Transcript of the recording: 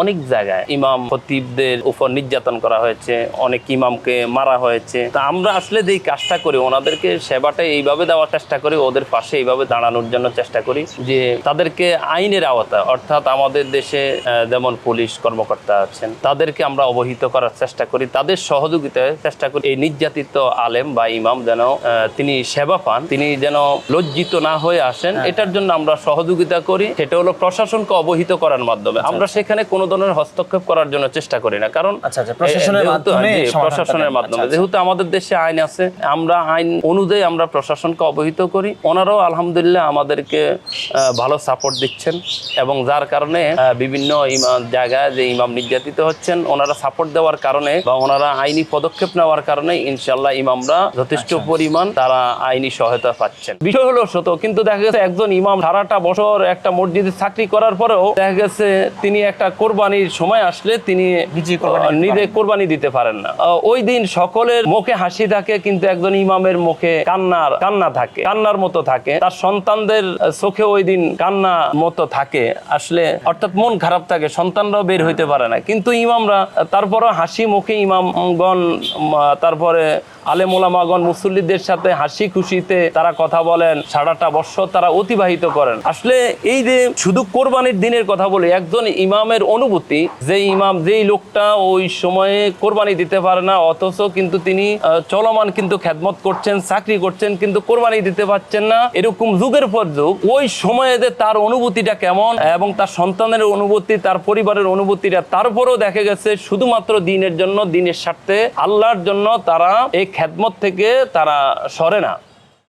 অনেক জায়গায় ইমাম খতিবদের উপর নির্যাতন করা হয়েছে অনেক ইমামকে মারা হয়েছে। তা আমরা আসলে যেই কাজটা করি ওনাদেরকে সেবাটা এইভাবে দেওয়ার চেষ্টা করি ওদের পাশে এইভাবে দাঁড়ানোর জন্য চেষ্টা করি যে তাদেরকে আইনের আওতা অর্থাৎ আমাদের দেশে যেমন পুলিশ কর্মকর্তা আছেন তাদেরকে আমরা অবহিত করার চেষ্টা করি তাদের সহযোগিতায় চেষ্টা করি। এই নির্যাতিত আলেম বা ইমাম যেন তিনি সেবা পান তিনি যেন লজ্জিত না হয়ে আসেন এটার জন্য আমরা সহযোগিতা করি। সেটা হলো প্রশাসনকে অবহিত করার মাধ্যমে। আমরা সেখানে কোনো ধরনের হস্তক্ষেপ করার জন্য চেষ্টা করি না কারণ আচ্ছা, আচ্ছা, প্রশাসনের মাধ্যমে। মাধ্যমে আচ্ছা। যেহেতু আমাদের দেশে আইন আছে আমরা আইন অনুযায়ী আমরা প্রশাসনকে অবহিত করি ওনারাও আলহামদুলিল্লাহ আমাদেরকে ভালো সাপোর্ট দিচ্ছেন এবং যার কারণে বিভিন্ন জায়গায় যে ইমাম নির্যাতিত হচ্ছেন ওনারা সাপোর্ট দেওয়ার কারণে বা ওনারা আইনি পদক্ষেপ নেওয়ার কারণে ইনশাল্লাহ ইমামরা যথেষ্ট। পরিমাণ তারা আইনি সহায়তা পাচ্ছেন বিষয় হলো সত কিন্তু দেখা গেছে একজন ইমাম সারাটা বছর একটা মসজিদে চাকরি করার পরেও দেখা গেছে তিনি একটা কোরবানির সময় আসলে তিনি নিজে কোরবানি দিতে পারেন না। ওই দিন সকলের মুখে হাসি থাকে কিন্তু একজন ইমামের মুখে কান্নার কান্না থাকে কান্নার মতো থাকে। তার সন্তানদের চোখে ওই দিন কান্না মতো থাকে। আসলে অর্থাৎ মন খারাপ থাকে সন্তানরাও বের হইতে পারে না। কিন্তু ইমামরা আহ, তারপরও হাসি মুখে ইমামগণ তারপরে আলেম ওলামাগণ মুসল্লিদের সাথে হাসি খুশিতে তারা কথা বলেন, সারাটা বৎসর তারা অতিবাহিত করেন। আসলে এই যে শুধু কোরবানির দিনের কথা বলি, একজন ইমামের অনুভূতি, যে ইমাম যেই লোকটা ওই সময়ে কোরবানি দিতে পারে না, অথচ কিন্তু তিনি চলমান কিন্তু খেদমত করছেন, চাকরি করছেন, কিন্তু কোরবানি দিতে পারছেন না। এরকম যুগের পর যুগ, ওই সময়ে যে তার অনুভূতিটা কেমন এবং তার সন্তানের অনুভূতি, তার পরিবারের অনুভূতিটা, তারপরেও দেখা গেছে শুধুমাত্র দিনের জন্য, দিনের স্বার্থে, আল্লাহর জন্য তারা এই খেদমত থেকে তারা সরে না।